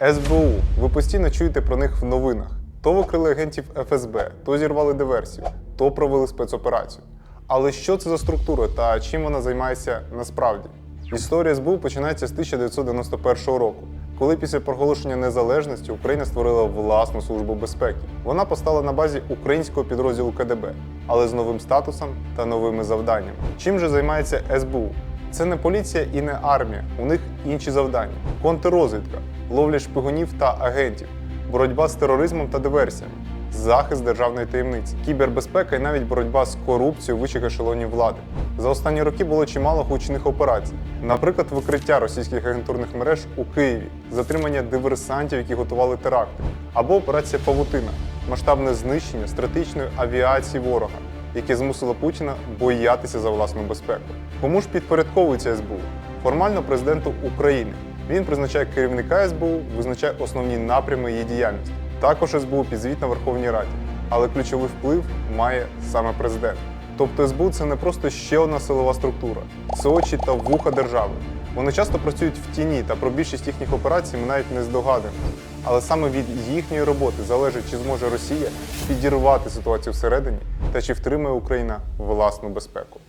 СБУ. Ви постійно чуєте про них в новинах. То викрили агентів ФСБ, то зірвали диверсію, то провели спецоперацію. Але що це за структура та чим вона займається насправді? Історія СБУ починається з 1991 року, коли після проголошення незалежності Україна створила власну службу безпеки. Вона постала на базі українського підрозділу КДБ, але з новим статусом та новими завданнями. Чим же займається СБУ? Це не поліція і не армія. У них інші завдання: контррозвідка, ловля шпигунів та агентів, боротьба з тероризмом та диверсіями, захист державної таємниці, кібербезпека і навіть боротьба з корупцією вищих ешелонів влади. За останні роки було чимало гучних операцій, наприклад, викриття російських агентурних мереж у Києві, затримання диверсантів, які готували теракти, або операція Павутина масштабне знищення стратегічної авіації ворога, яке змусило Путіна боятися за власну безпеку. Кому ж підпорядковується СБУ? Формально президенту України. Він призначає керівника СБУ, визначає основні напрями її діяльності. Також СБУ підзвітна Верховній Раді, але ключовий вплив має саме президент. Тобто СБУ це не просто ще одна силова структура, це очі та вуха держави. Вони часто працюють в тіні, та про більшість їхніх операцій ми навіть не здогадуємося. Але саме від їхньої роботи залежить, чи зможе Росія підірвати ситуацію всередині та чи втримає Україна власну безпеку.